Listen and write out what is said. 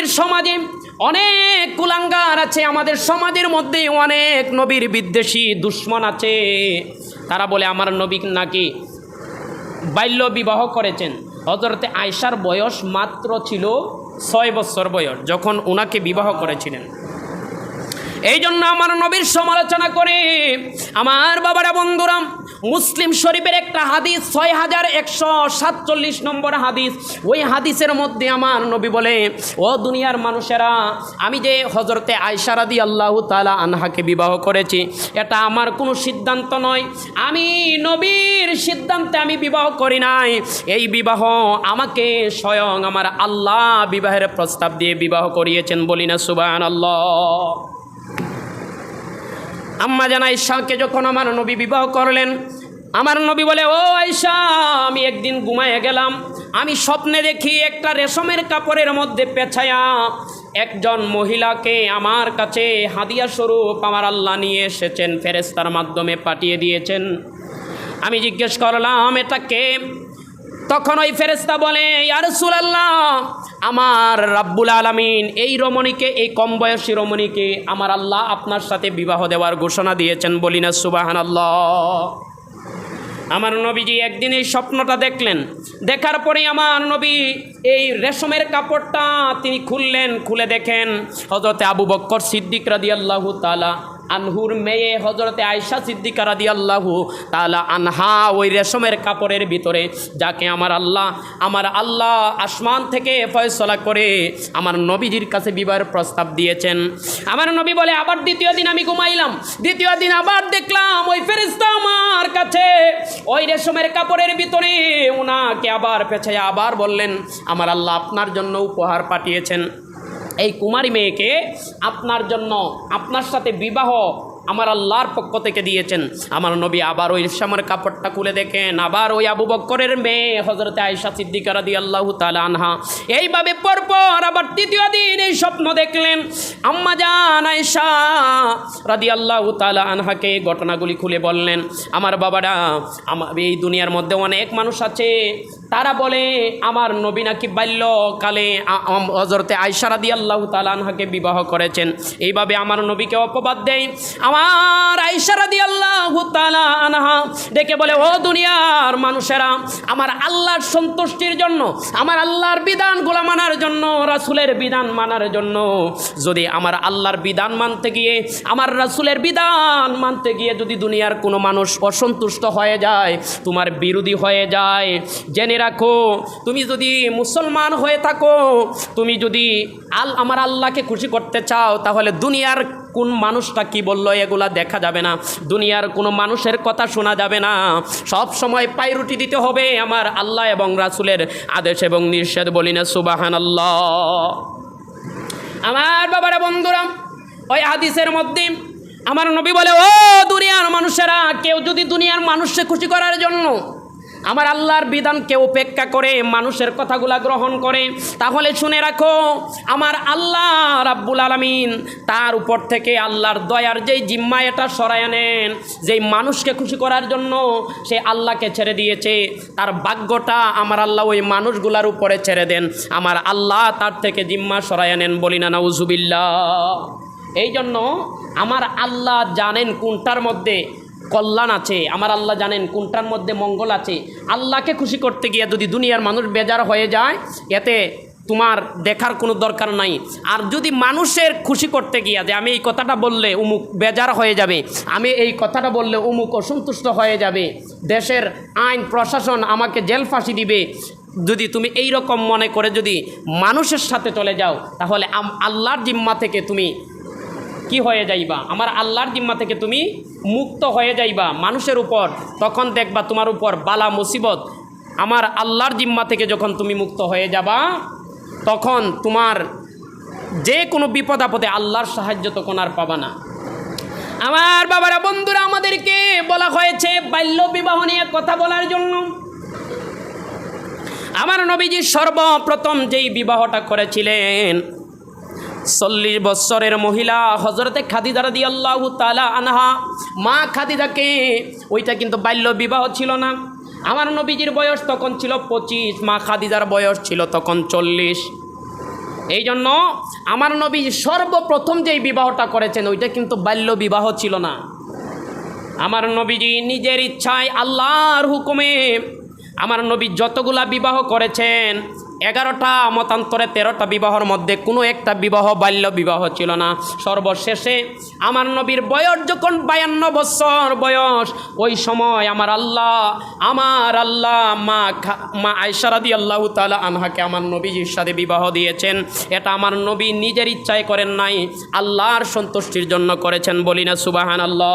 নবীর সমাজে অনেক কুলাঙ্গার আছে আমাদের সমাজের মধ্যে, অনেক নবীর বিদ্বেষী দুশ্মন আছে। তারা বলে, আমার নবী নাকি বাল্য বিবাহ করেছেন। হজরতে আয়সার বয়স মাত্র ছিল ছয় বছর বয়স, যখন ওনাকে বিবাহ করেছিলেন। এই জন্য আমার নবীর সমালোচনা করে, আমার বাবারা বন্ধুরাম মুসলিম শরীফের একটা হাদিস ছয় হাজার একশো সাতচল্লিশ নম্বর হাদিস। ওই হাদিসের মধ্যে আমার নবী বলে, ও দুনিয়ার মানুষেরা, আমি যে হজরতে আয়সারাদি আল্লাহ তালা আনহাকে বিবাহ করেছি, এটা আমার কোনো সিদ্ধান্ত নয়। আমি নবীর সিদ্ধান্তে আমি বিবাহ করি নাই। এই বিবাহ আমাকে স্বয়ং আমার আল্লাহ বিবাহের প্রস্তাব দিয়ে বিবাহ করিয়েছেন বলি না সুবান আল্লাহ আম্মা জান আয়সাকে যখন আমার নবী বিবাহ করলেন আমার নবী বলে, ও আয়সা আমি একদিন ঘুমায় গেলাম। আমি স্বপ্নে দেখি একটা রেশমের কাপড়ের মধ্যে পেছায়া একজন মহিলাকে আমার কাছে হাদিয়া স্বরূপ আমার আল্লাহ নিয়ে এসেছেন ফেরেস্তার মাধ্যমে পাঠিয়ে দিয়েছেন। আমি জিজ্ঞেস করলাম, এটা কে? তখন ওই ফেরেস্তা বলে ইয়ারসুলাল্লাহ আমার রাব্বুল আলামিন, এই রমণীকে, এই কম বয়সী রমণীকে আমার আল্লাহ আপনার সাথে বিবাহ দেওয়ার ঘোষণা দিয়েছেন বলি না সুবাহান আমার নবীজি একদিন এই স্বপ্নটা দেখলেন। দেখার পরে আমার নবী এই রেশমের কাপড়টা তিনি খুললেন, খুলে দেখেন। হজরতে আবু বক্কর সিদ্দিক রাদি আল্লাহ তালা আনহুর মেয়ে হজরতে আয়সা সিদ্দিকা রাদি আল্লাহু তালা আনহা ওই রেশমের কাপড়ের ভিতরে, যাকে আমার আল্লাহ আমার আল্লাহ আসমান থেকে ফয়সলা করে আমার নবীজির কাছে বিবাহের প্রস্তাব দিয়েছেন। আমার নবী বলে, আবার দ্বিতীয় দিন আমি ঘুমাইলাম। দ্বিতীয় দিন আবার দেখলাম ওই ফেরিস্তা আমার কাছে ওই রেশমের কাপড়ের ভিতরে ওনাকে আবার পেছায় আবার বললেন, আমার আল্লাহ আপনার জন্য উপহার পাঠিয়েছেন। এই কুমারী মেয়েকে আপনার জন্য, আপনার সাথে বিবাহ আমার আল্লাহর পক্ষ থেকে দিয়েছেন। আমার নবী আবার ওই ইসলামের কাপড়টা খুলে দেখেন, আবার ওই আবু বক্করের মেয়ে হজরতে আয়সা সিদ্দিকা রাদি আল্লাহ তালা আনহা। এইভাবে পরপর আবার তৃতীয় দিন এই স্বপ্ন দেখলেন। আম্মা জান আয়সা রাদি আল্লাহ তালা আনহাকে এই ঘটনাগুলি খুলে বললেন, আমার বাবারা আমার এই দুনিয়ার মধ্যে অনেক মানুষ আছে তারা বলে, আমার নবী নাকি বাল্যকালে হজরতে আয়সারা দিয়ে আল্লাহ তালানহাকে বিবাহ করেছেন। এইভাবে আমার নবীকে অপবাদ দেয়। আমার আয়সারা দিয়ে আল্লাহ তালা আনহা ডেকে বলে, ও দুনিয়ার মানুষেরা, আমার আল্লাহর সন্তুষ্টির জন্য, আমার আল্লাহর বিধান বিধানগুলো মানার জন্য, রাসুলের বিধান মানার জন্য, যদি আমার আল্লাহর বিধান মানতে গিয়ে, আমার রাসুলের বিধান মানতে গিয়ে যদি দুনিয়ার কোনো মানুষ অসন্তুষ্ট হয়ে যায়, তোমার বিরোধী হয়ে যায়, জেনে রাখো। তুমি যদি মুসলমান হয়ে থাকো, তুমি যদি আল আমার আল্লাহকে খুশি করতে চাও, তাহলে দুনিয়ার কোন মানুষটা কি বলল, এগুলা দেখা যাবে না। দুনিয়ার কোনো মানুষের কথা শোনা যাবে না। সব সময় পাইরুটি দিতে হবে আমার আল্লাহ এবং রাসুলের আদেশ এবং নিষেধ বলি না সুবাহান আল্লাহ আমার বাবারা, বন্ধুরা, ওই হাদিসের মধ্যে আমার নবী বলে, ও দুনিয়ার মানুষেরা, কেউ যদি দুনিয়ার মানুষকে খুশি করার জন্য আমার আল্লাহর বিধানকে উপেক্ষা করে, মানুষের কথাগুলা গ্রহণ করে। তাহলে শুনে রাখো, আমার আল্লাহ রাব্বুল আলামিন তার উপর থেকে আল্লাহর দয়ার যেই জিম্মা এটা সরায় নেন, যেই মানুষকে খুশি করার জন্য সে আল্লাহকে ছেড়ে দিয়েছে। তার ভাগ্যটা আমার আল্লাহ ওই মানুষগুলার উপরে ছেড়ে দেন। আমার আল্লাহ তার থেকে জিম্মা সরায় নেন বলি না, নাউজুবিল্লাহ। এই জন্য আমার আল্লাহ জানেন কোনটার মধ্যে কল্যাণ আছে, আমার আল্লাহ জানেন কোনটার মধ্যে মঙ্গল আছে। আল্লাহকে খুশি করতে গিয়ে যদি দুনিয়ার মানুষ বেজার হয়ে যায়, এতে তোমার দেখার কোনো দরকার নাই। আর যদি মানুষের খুশি করতে গিয়া যে আমি এই কথাটা বললে উমুক বেজার হয়ে যাবে, আমি এই কথাটা বললে উমুক অসন্তুষ্ট হয়ে যাবে, দেশের আইন, প্রশাসন আমাকে জেল ফাঁসি দিবে, যদি তুমি এই রকম মনে করে যদি মানুষের সাথে চলে যাও, তাহলে আল্লাহর জিম্মা থেকে তুমি কি হয়ে যাইবা? আমার আল্লাহর জিম্মা থেকে তুমি মুক্ত হয়ে যাইবা মানুষের উপর। তখন দেখবা তোমার উপর বালা মুসিবত। আমার আল্লাহর জিম্মা থেকে যখন তুমি মুক্ত হয়ে যাবা, তখন তোমার যে কোনো বিপদ আপদে আল্লাহর সাহায্য তখন আর পাবা না। আমার বাবারা, বন্ধুরা, আমাদেরকে বলা হয়েছে বাল্য বিবাহ নিয়ে কথা বলার জন্য। আমার নবীজি সর্বপ্রথম যেই বিবাহটা করেছিলেন চল্লিশ বৎসরের মহিলা হজরতে খাদিজা রাদি আল্লাহ তালা আনহা, মা খাদিজাকে, ওইটা কিন্তু বাল্য বিবাহ ছিল না। আমার নবীজির বয়স তখন ছিল পঁচিশ, মা খাদিজার বয়স ছিল তখন চল্লিশ। এই জন্য আমার নবী সর্বপ্রথম যেই বিবাহটা করেছেন, ওইটা কিন্তু বাল্য বিবাহ ছিল না। আমার নবীজি নিজের ইচ্ছায় আল্লাহর হুকুমে আমার নবী যতগুলা বিবাহ করেছেন এগারোটা মতান্তরে তেরোটা বিবাহর মধ্যে কোনো একটা বিবাহ, বাল্য বিবাহ ছিল না। সর্বশেষে আমার নবীর বয়স যখন বায়ান্ন বছর বয়স, ওই সময় আমার আল্লাহ আমার আল্লাহ মা মা আয়সারাদি আল্লাহ তালা আনহাকে আমার নবীজির সাথে বিবাহ দিয়েছেন। এটা আমার নবী নিজের ইচ্ছায় করেন নাই, আল্লাহর সন্তুষ্টির জন্য করেছেন বলি না সুবাহান আল্লাহ